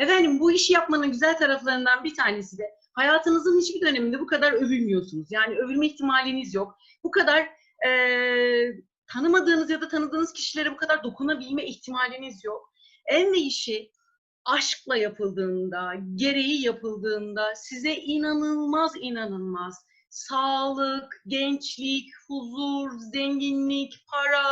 Efendim bu işi yapmanın güzel taraflarından bir tanesi de hayatınızın hiçbir döneminde bu kadar övülmüyorsunuz. Yani övülme ihtimaliniz yok. Bu kadar eee, tanımadığınız ya da tanıdığınız kişilere bu kadar dokunabilme ihtimaliniz yok. En ve işi aşkla yapıldığında, gereği yapıldığında size inanılmaz inanılmaz sağlık, gençlik, huzur, zenginlik, para,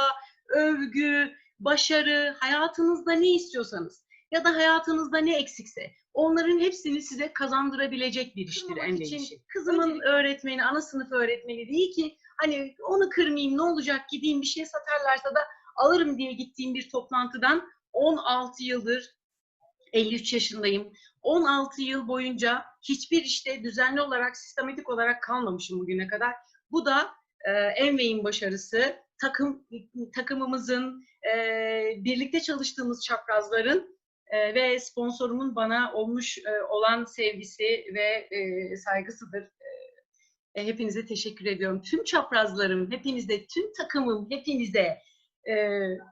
övgü, başarı, hayatınızda ne istiyorsanız ya da hayatınızda ne eksikse onların hepsini size kazandırabilecek bir iştir en için. Kızımın öğretmeni, ana sınıf öğretmeni değil ki hani onu kırmayayım ne olacak gideyim bir şey satarlarsa da alırım diye gittiğim bir toplantıdan 16 yıldır 53 yaşındayım. 16 yıl boyunca hiçbir işte düzenli olarak, sistematik olarak kalmamışım bugüne kadar. Bu da e, Envey'in başarısı, takım takımımızın, e, birlikte çalıştığımız çaprazların e, ve sponsorumun bana olmuş e, olan sevgisi ve e, saygısıdır. E, hepinize teşekkür ediyorum. Tüm çaprazlarım, hepinize, tüm takımım, hepinize e,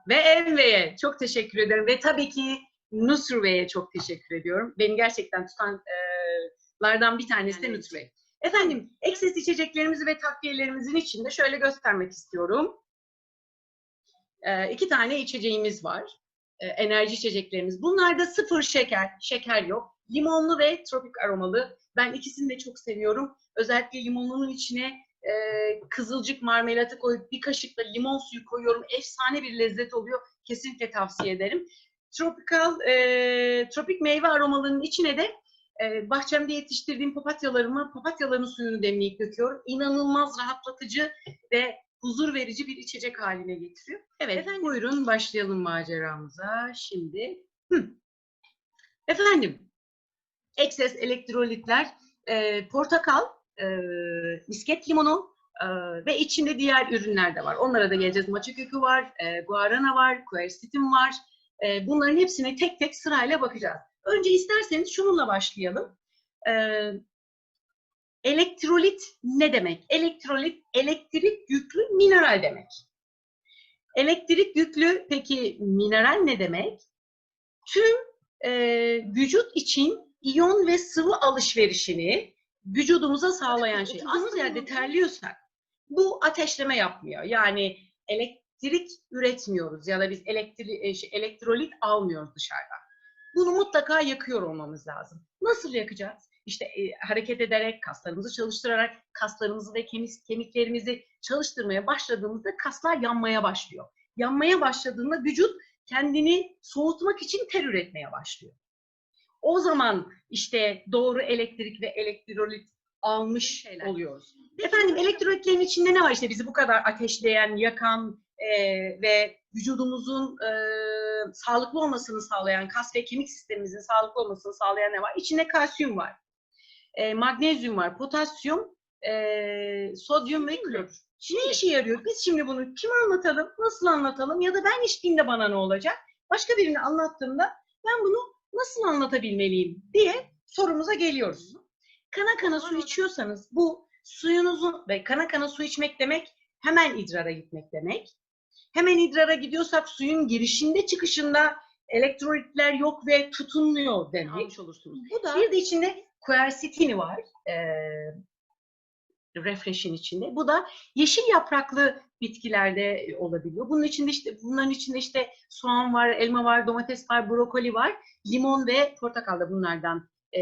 ve Envey'e çok teşekkür ederim. Ve tabii ki Nusr Bey'e çok teşekkür ediyorum. Beni gerçekten tutanlardan bir tanesi de Nusr Bey. Efendim, ekses içeceklerimizi ve takviyelerimizin içinde şöyle göstermek istiyorum. Ee, iki tane içeceğimiz var. Ee, enerji içeceklerimiz. Bunlarda sıfır şeker, şeker yok. Limonlu ve tropik aromalı. Ben ikisini de çok seviyorum. Özellikle limonunun içine e, kızılcık marmelatı koyup bir kaşık da limon suyu koyuyorum. Efsane bir lezzet oluyor. Kesinlikle tavsiye ederim. Tropikal, e, tropik meyve aromalının içine de e, bahçemde yetiştirdiğim papatyalarımı, papatyaların suyunu demleyip döküyorum. İnanılmaz rahatlatıcı ve huzur verici bir içecek haline getiriyor. Evet, Efendim? buyurun başlayalım maceramıza şimdi. Hı. Efendim, ekses elektrolitler, e, portakal, e, misket limonu e, ve içinde diğer ürünler de var. Onlara da geleceğiz. Maça kökü var, e, guarana var, quercetin var. E, bunların hepsine tek tek sırayla bakacağız. Önce isterseniz şununla başlayalım. Ee, elektrolit ne demek? Elektrolit, elektrik yüklü mineral demek. Elektrik yüklü peki mineral ne demek? Tüm e, vücut için iyon ve sıvı alışverişini vücudumuza sağlayan şey. Az yerde terliyorsak bu ateşleme yapmıyor. Yani elektrik üretmiyoruz ya da biz elektri, e, şey, elektrolit almıyoruz dışarıdan. Bunu mutlaka yakıyor olmamız lazım. Nasıl yakacağız? İşte e, hareket ederek, kaslarımızı çalıştırarak, kaslarımızı ve kemik, kemiklerimizi çalıştırmaya başladığımızda kaslar yanmaya başlıyor. Yanmaya başladığında vücut kendini soğutmak için ter üretmeye başlıyor. O zaman işte doğru elektrik ve elektrolit almış Şeyler. oluyoruz. Efendim elektrolitlerin içinde ne var işte bizi bu kadar ateşleyen, yakan e, ve vücudumuzun e, sağlıklı olmasını sağlayan, kas ve kemik sistemimizin sağlıklı olmasını sağlayan ne var? İçinde kalsiyum var, e, magnezyum var, potasyum, e, sodyum ve klor. Ne işe yarıyor? Biz şimdi bunu kime anlatalım, nasıl anlatalım ya da ben içtiğimde bana ne olacak? Başka birine anlattığımda ben bunu nasıl anlatabilmeliyim diye sorumuza geliyoruz. Kana kana su içiyorsanız bu suyunuzun ve kana kana su içmek demek hemen idrara gitmek demek. Hemen idrara gidiyorsak suyun girişinde çıkışında elektrolitler yok ve tutunmuyor demek. Olursunuz. Bu da bir de içinde quercetini var. Ee, refresh'in içinde. Bu da yeşil yapraklı bitkilerde olabiliyor. Bunun içinde işte bunların içinde işte soğan var, elma var, domates var, brokoli var, limon ve portakal da bunlardan e,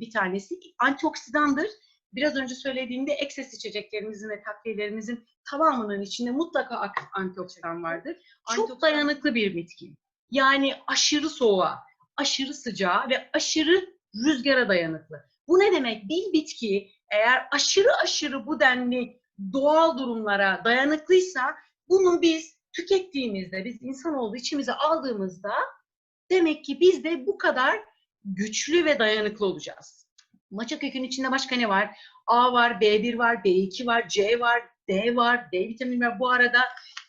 bir tanesi. Antioksidandır. Biraz önce söylediğimde ekses içeceklerimizin ve takviyelerimizin tamamının içinde mutlaka ak- antioksidan vardır. Çok Antioksidan- dayanıklı bir bitki. Yani aşırı soğuğa, aşırı sıcağa ve aşırı rüzgara dayanıklı. Bu ne demek? Bir bitki eğer aşırı aşırı bu denli doğal durumlara dayanıklıysa bunu biz tükettiğimizde, biz insanoğlu içimize aldığımızda demek ki biz de bu kadar güçlü ve dayanıklı olacağız. Maça kökünün içinde başka ne var? A var, B1 var, B2 var, C var, D var, D vitamini var. Bu arada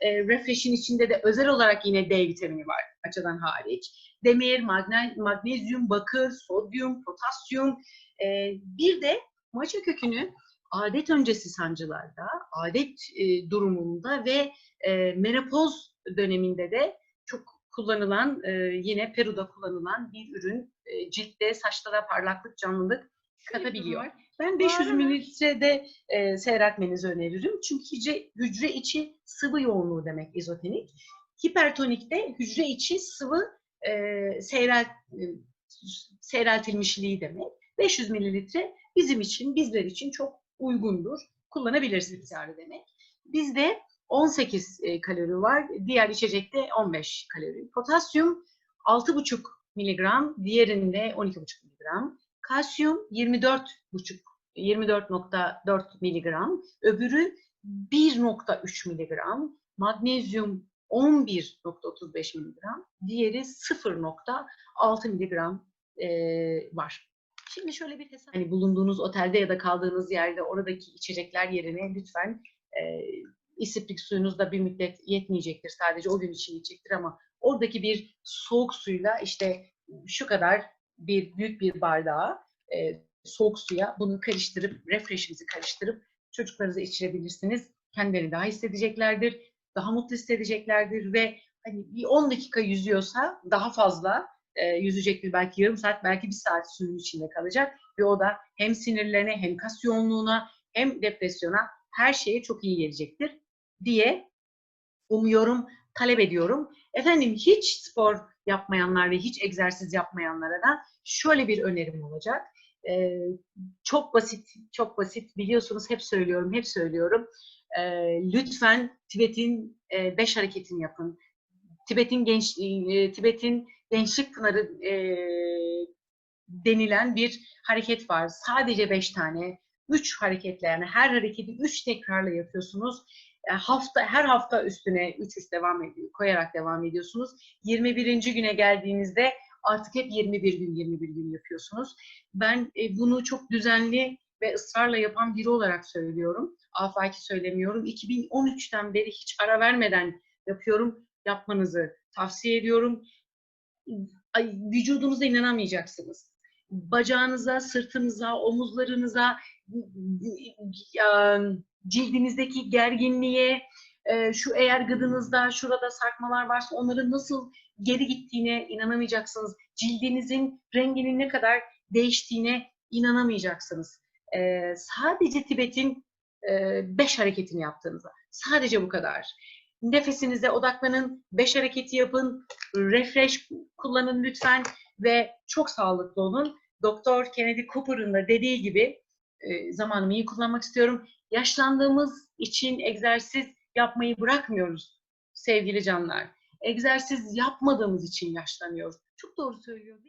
e, refresh'in içinde de özel olarak yine D vitamini var açıdan hariç. Demir, magne, magnezyum, bakır, sodyum, potasyum. E, bir de maça kökünü adet öncesi sancılarda, adet e, durumunda ve e, menopoz döneminde de çok kullanılan, e, yine Peru'da kullanılan bir ürün e, ciltte, saçlara parlaklık, canlılık katabiliyor. var. Ben 500 arada- mililitrede e, seyretmenizi öneririm. Çünkü hücre, hücre içi sıvı yoğunluğu demek izotonik. Hipertonikte hücre içi sıvı e, seyrel, e, seyreltilmişliği demek. 500 mililitre bizim için, bizler için çok uygundur. Kullanabiliriz miktarı demek. Bizde 18 e, kalori var. Diğer içecekte 15 kalori. Potasyum 6,5 miligram, diğerinde 12,5 miligram. Kalsiyum 24,5 24.4 miligram, öbürü 1.3 miligram, magnezyum 11.35 miligram, diğeri 0.6 miligram e, var. Şimdi şöyle bir hesap. Hani bulunduğunuz otelde ya da kaldığınız yerde oradaki içecekler yerine lütfen e, isiplik suyunuz da bir müddet yetmeyecektir. Sadece o gün için yiyecektir ama oradaki bir soğuk suyla işte şu kadar bir büyük bir bardağa e, soğuk suya bunu karıştırıp, refreshinizi karıştırıp çocuklarınıza içirebilirsiniz. Kendilerini daha hissedeceklerdir, daha mutlu hissedeceklerdir ve hani bir 10 dakika yüzüyorsa daha fazla e, yüzecektir. Belki yarım saat, belki bir saat suyun içinde kalacak ve o da hem sinirlerine, hem kas yoğunluğuna, hem depresyona her şeye çok iyi gelecektir diye umuyorum, talep ediyorum. Efendim hiç spor yapmayanlar ve hiç egzersiz yapmayanlara da şöyle bir önerim olacak. Ee, çok basit, çok basit. Biliyorsunuz hep söylüyorum, hep söylüyorum. Ee, lütfen Tibet'in e, beş hareketini yapın. Tibet'in genç, e, Tibet'in Gençlik Pınarı e, denilen bir hareket var. Sadece beş tane. Üç hareketle yani her hareketi üç tekrarla yapıyorsunuz. E, hafta her hafta üstüne 3 3 devam ediyor, koyarak devam ediyorsunuz. 21. güne geldiğinizde artık hep 21 gün 21 gün yapıyorsunuz. Ben e, bunu çok düzenli ve ısrarla yapan biri olarak söylüyorum. Afaki söylemiyorum. 2013'ten beri hiç ara vermeden yapıyorum. Yapmanızı tavsiye ediyorum. Ay, vücudunuza inanamayacaksınız. Bacağınıza, sırtınıza, omuzlarınıza, cildinizdeki gerginliğe, e, şu eğer gıdınızda, şurada sarkmalar varsa onların nasıl geri gittiğine inanamayacaksınız. Cildinizin renginin ne kadar değiştiğine inanamayacaksınız. E, sadece Tibet'in e, beş hareketini yaptığınızda. Sadece bu kadar. Nefesinize odaklanın, beş hareketi yapın, refresh kullanın lütfen ve çok sağlıklı olun. Doktor Kennedy Cooper'ın da dediği gibi e, zamanımı iyi kullanmak istiyorum. Yaşlandığımız için egzersiz yapmayı bırakmıyoruz sevgili canlar. Egzersiz yapmadığımız için yaşlanıyoruz. Çok doğru söylüyor.